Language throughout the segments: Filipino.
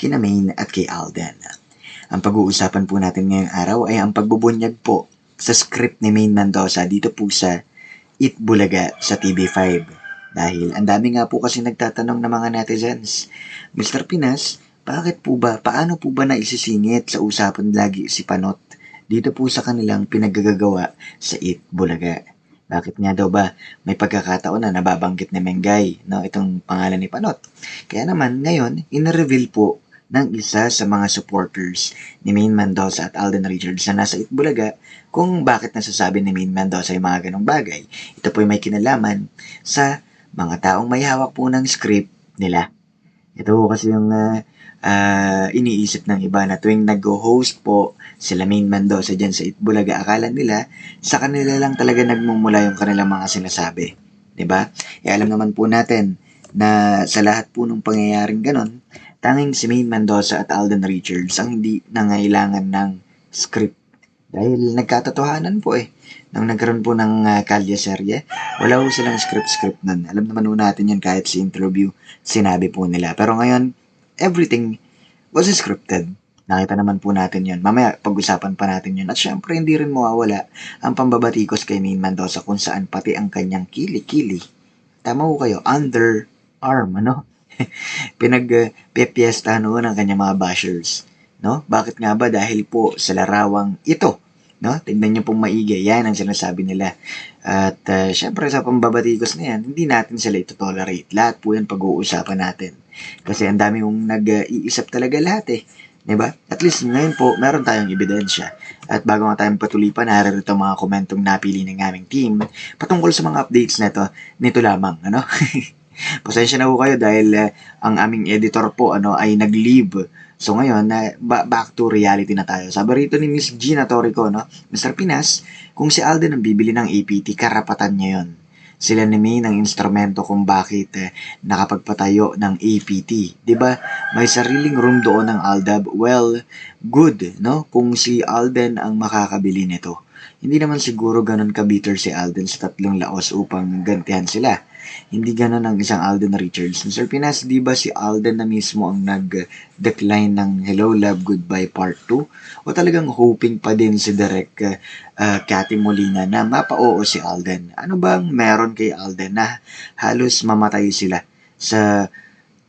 kina Maine at kay Alden. Ang pag-uusapan po natin ngayong araw ay ang pagbubunyag po sa script ni Maine Mendoza dito po sa It Bulaga sa TV5. Dahil ang dami nga po kasi nagtatanong ng mga netizens, Mr. Pinas, bakit po ba, paano po ba naisisingit sa usapan lagi si Panot dito po sa kanilang pinagagagawa sa It Bulaga? Bakit nga daw ba may pagkakataon na nababanggit ni Mengay no, itong pangalan ni Panot? Kaya naman ngayon, in-reveal po ng isa sa mga supporters ni Maine Mendoza at Alden Richards na nasa Itbulaga kung bakit nasasabi ni Maine Mendoza yung mga ganong bagay. Ito po ay may kinalaman sa mga taong may hawak po ng script nila. Ito po kasi yung ah, ah, iniisip ng iba na tuwing nag-host po sila Maine Mendoza dyan sa Itbulaga, akala nila sa kanila lang talaga nagmumula yung kanilang mga sinasabi. ba? E alam naman po natin na sa lahat po ng pangyayaring ganon, tanging si Maine Mendoza at Alden Richards ang hindi nangailangan ng script. Dahil nagkatotohanan po eh. Nang nagkaroon po ng uh, kalye serye, wala po silang script-script nun. Alam naman po natin yun kahit sa interview, sinabi po nila. Pero ngayon, everything was scripted. Nakita naman po natin yun. Mamaya, pag-usapan pa natin yun. At syempre, hindi rin mawawala ang pambabatikos kay Maine Mendoza kung saan pati ang kanyang kili-kili. Tama ko kayo, underarm, ano? Pinag-pepiestahan uh, ng kanyang mga bashers. No? Bakit nga ba? Dahil po sa larawang ito. No? Tignan niyo pong maigi. Yan ang sinasabi nila. At uh, syempre sa pambabatikos na yan, hindi natin sila ito tolerate. Lahat po yan pag-uusapan natin. Kasi ang dami mong nag-iisip talaga lahat eh. 'di ba? At least ngayon po, meron tayong ebidensya. At bago nga tayong patuloy pa, naririto mga komentong napili ng aming team patungkol sa mga updates nito, nito lamang, ano? Pasensya na po kayo dahil uh, ang aming editor po ano ay nag-leave. So ngayon, na uh, back to reality na tayo. Sabi rito ni Miss Gina Torrico, no? Mr. Pinas, kung si Alden ang bibili ng APT, karapatan niya yon sila ni May ng instrumento kung bakit eh, nakapagpatayo ng APT. ba? May sariling room doon ng Aldab. Well, good, no? Kung si Alden ang makakabili nito. Hindi naman siguro ganun ka-bitter si Alden sa tatlong laos upang gantihan sila. Hindi ganun ang isang Alden Richards. Sir Pinas, di ba si Alden na mismo ang nag-decline ng Hello Love Goodbye Part 2? O talagang hoping pa din si Derek uh, Cathy Molina na mapa-oo si Alden? Ano bang meron kay Alden na halos mamatay sila sa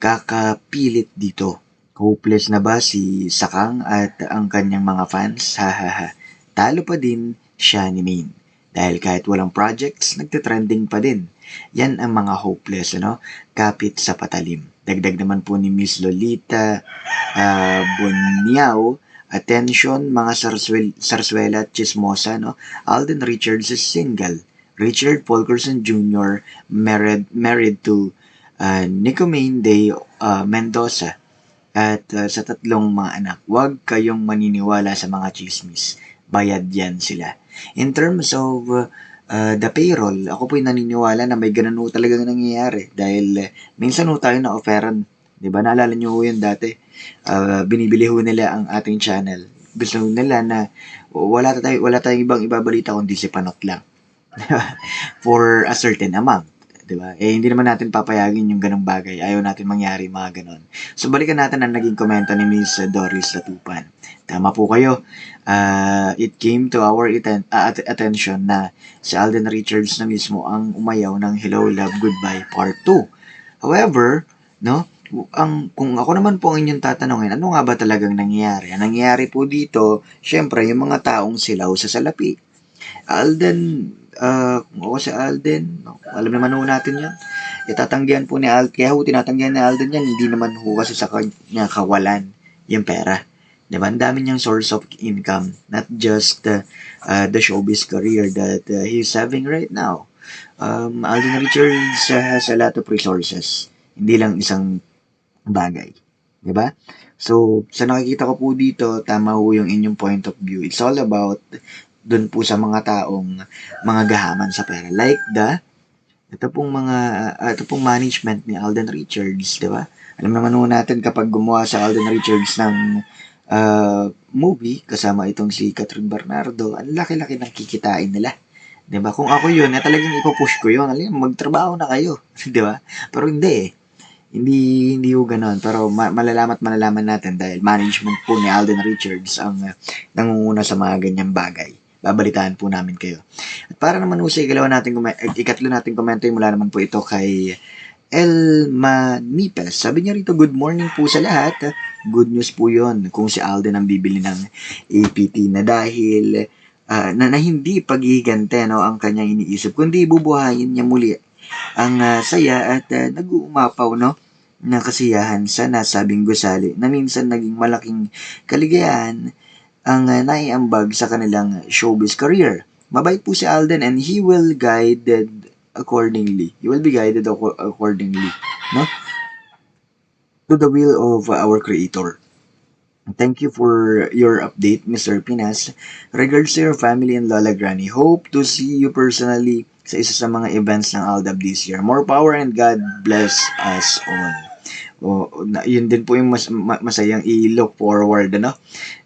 kakapilit dito? Hopeless na ba si Sakang at ang kanyang mga fans? Hahaha. Talo pa din siya ni Maine. Dahil kahit walang projects, nagte-trending pa din. Yan ang mga hopeless, ano? Kapit sa patalim. Dagdag naman po ni Miss Lolita uh, Bunyao, attention mga sarswel, sarswela at chismosa, no? Alden Richards is single. Richard Polkerson Jr. married, married to uh, Nicomane de uh, Mendoza at uh, sa tatlong mga anak. Huwag kayong maniniwala sa mga chismis. Bayad yan sila. In terms of uh, the payroll, ako po'y naniniwala na may ganun ho talagang nangyayari. Dahil uh, minsan ho tayo na-offeran. Di ba? Naalala nyo yun dati. Uh, binibili ho nila ang ating channel. Gusto nila na wala tayo wala tayong ibang ibabalita kundi si Panot lang. For a certain amount. 'di ba? Eh hindi naman natin papayagin yung ganung bagay. Ayaw natin mangyari mga ganon. So balikan natin ang naging komento ni Miss Doris Latupan. Tama po kayo. Uh, it came to our atten- uh, attention na si Alden Richards na mismo ang umayaw ng Hello Love Goodbye Part 2. However, no, ang kung ako naman po ang inyong tatanungin, ano nga ba talagang nangyayari? Ang nangyayari po dito, syempre yung mga taong silaw sa salapi. Alden uh, ako si Alden, no, alam naman ho natin yan. Itatanggihan po ni Alden, kaya ho tinatanggihan ni Alden yan, hindi naman ho kasi sa kanya kawalan yung pera. Diba? Ang dami niyang source of income, not just uh, uh, the showbiz career that uh, he's having right now. Um, Alden Richards uh, has a lot of resources. Hindi lang isang bagay. 'Di ba? So, sa nakikita ko po dito, tama ho yung inyong point of view. It's all about dun po sa mga taong mga gahaman sa pera. Like the, ito pong mga, ah, ito pong management ni Alden Richards, di ba? Alam naman ho natin kapag gumawa sa Alden Richards ng ah, movie, kasama itong si Catherine Bernardo, ang laki-laki ng kikitain nila. 'Di ba? Kung ako 'yun, na talagang ipo-push ko 'yun. Mo, magtrabaho na kayo, 'di ba? Pero hindi eh. Hindi hindi ho ganoon. Pero ma- malalaman at malalaman natin dahil management po ni Alden Richards ang uh, nangunguna sa mga ganyang bagay. Babalitaan po namin kayo. At para naman ho sa ikalawa natin, kume- eh, ikatlo natin komento mula naman po ito kay El Manipes. Sabi niya rito, good morning po sa lahat. Good news po yon kung si Alden ang bibili ng APT na dahil ah, na, na hindi paghihigante no, ang kanyang iniisip, kundi bubuhayin niya muli ang ah, saya at uh, nag-uumapaw no, na kasiyahan sa nasabing gusali na minsan naging malaking kaligayahan ang uh, naiambag sa kanilang showbiz career. Mabait po si Alden and he will guided accordingly. He will be guided acco- accordingly, no? To the will of our creator. Thank you for your update, Mr. Pinas. Regards to your family and Lola Granny, hope to see you personally sa isa sa mga events ng Aldab this year. More power and God bless us all. O, yun din po yung mas, ma- masayang i-look forward, ano?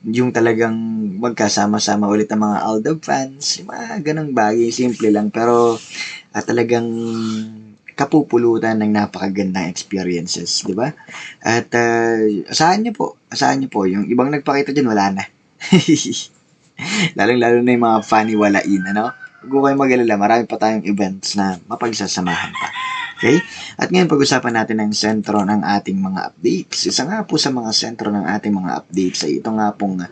Yung talagang magkasama-sama ulit ang mga Aldab fans. Yung mga ganong bagay, simple lang. Pero ah, talagang kapupulutan ng napakagandang experiences, di ba? At uh, asahan niyo po, asahan niyo po, yung ibang nagpakita dyan, wala na. Lalong-lalo na yung mga funny walain, ano? Huwag ko kayo mag-alala, marami pa tayong events na mapagsasamahan pa. Okay? At ngayon pag-usapan natin ang sentro ng ating mga updates. Isa nga po sa mga sentro ng ating mga updates ay ito nga pong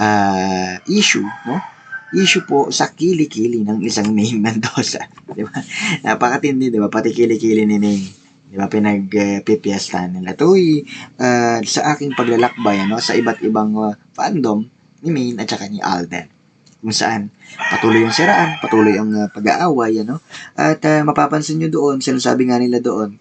ah, issue, no? Issue po sa kilikili ng isang Name Mendoza. Di ba? Napakatindi, di ba? Pati kilikili ni Name. Di ba? Pinag-pipiesta nila. Ito'y ah, sa aking paglalakbay, ano? Sa iba't ibang ah, fandom ni Maine at saka ni Alden kung saan patuloy yung siraan, patuloy ang uh, pag-aaway, ano? At uh, mapapansin nyo doon, sinasabi nga nila doon,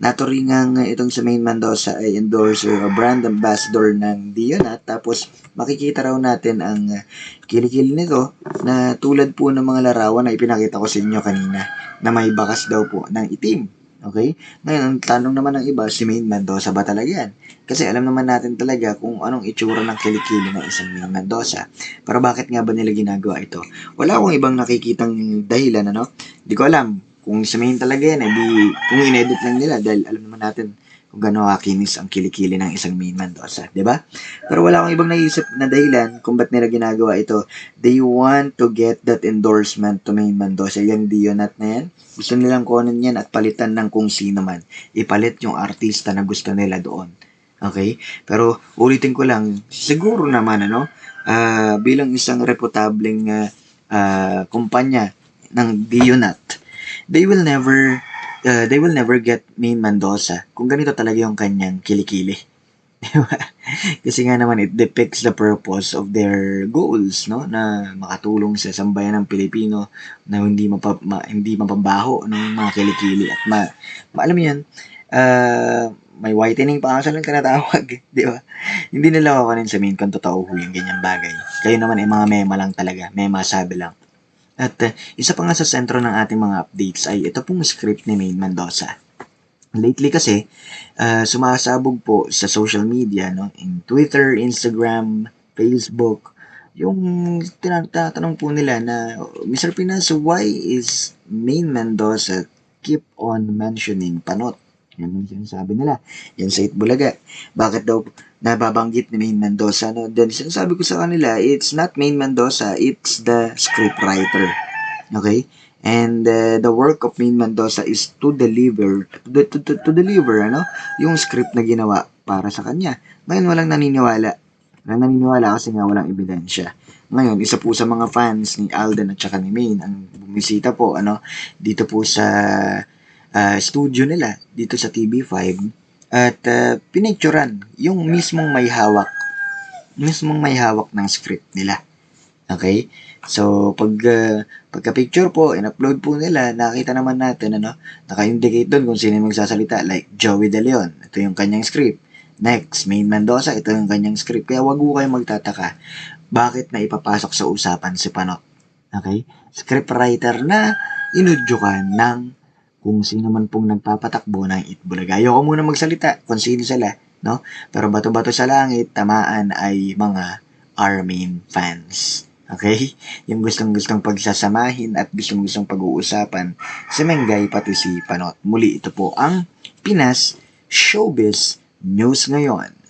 naturingang uh, itong sa Main Mendoza ay endorser o brand ambassador ng Dionat, tapos makikita raw natin ang uh, kilikili nito na tulad po ng mga larawan na ipinakita ko sa inyo kanina na may bakas daw po ng itim. Okay? Ngayon, ang tanong naman ng iba, si Main Mendoza ba talaga yan? Kasi alam naman natin talaga kung anong itsura ng kilikili ng isang Main Mendoza. Pero bakit nga ba nila ginagawa ito? Wala akong ibang nakikitang dahilan, ano? Di ko alam kung sa Main talaga yan, eh, di, kung inedit lang nila dahil alam naman natin kung gano'n kakinis ang kilikili ng isang Main Mendoza, di ba? Pero wala akong ibang naisip na dahilan kung ba't nila ginagawa ito. They want to get that endorsement to Main Mendoza. Yung Dionat na yan, gusto nilang kunin yan at palitan ng kung sino man. Ipalit yung artista na gusto nila doon. Okay? Pero ulitin ko lang, siguro naman ano, ah, bilang isang reputableng ah, ah, kumpanya ng Dionat, they will never uh, they will never get Main Mendoza kung ganito talaga yung kanyang kilikili. Di ba? Kasi nga naman, it depicts the purpose of their goals, no? Na makatulong sa sambayan ng Pilipino na hindi mapa, ma, hindi mapabaho ng mga kilikili at ma, ma alam uh, may whitening pa nga lang tinatawag, di ba? Hindi nila kukunin sa main kung totoo yung ganyan bagay. Kayo naman ay mga mema lang talaga, mema sabi lang. At uh, isa pa nga sa sentro ng ating mga updates ay ito pong script ni Maine Mendoza. Lately kasi, uh, sumasabog po sa social media, no? In Twitter, Instagram, Facebook, yung tinatanong po nila na, Mr. Pinas, why is Maine Mendoza keep on mentioning panot? Yan ang sinasabi nila. Yan sa Itbulaga. Bakit daw nababanggit ni Maine Mendoza? No? Then sinasabi ko sa kanila, it's not Maine Mendoza, it's the scriptwriter. Okay? And uh, the work of Maine Mendoza is to deliver, to, to, to, deliver, ano? Yung script na ginawa para sa kanya. Ngayon, walang naniniwala. Walang naniniwala kasi nga walang ebidensya. Ngayon, isa po sa mga fans ni Alden at saka ni Maine ang bumisita po, ano, dito po sa uh, studio nila dito sa TV5 at uh, pinicturan yung mismong may hawak mismong may hawak ng script nila. Okay? So, pag uh, pagka-picture po, in-upload po nila, nakita naman natin, ano, naka-indicate doon kung sino yung magsasalita, like Joey De Leon. Ito yung kanyang script. Next, Main Mendoza, ito yung kanyang script. Kaya wag ko kayong magtataka bakit na ipapasok sa usapan si Panot. Okay? Scriptwriter na inudyukan ng kung sino man pong nagpapatakbo ng Itbulaga. Ayoko muna magsalita kung sino sila, no? Pero bato-bato sa langit, tamaan ay mga Armin fans. Okay? Yung gustong-gustong pagsasamahin at gustong-gustong pag-uusapan si Mengay pati si Panot. Muli, ito po ang Pinas Showbiz News ngayon.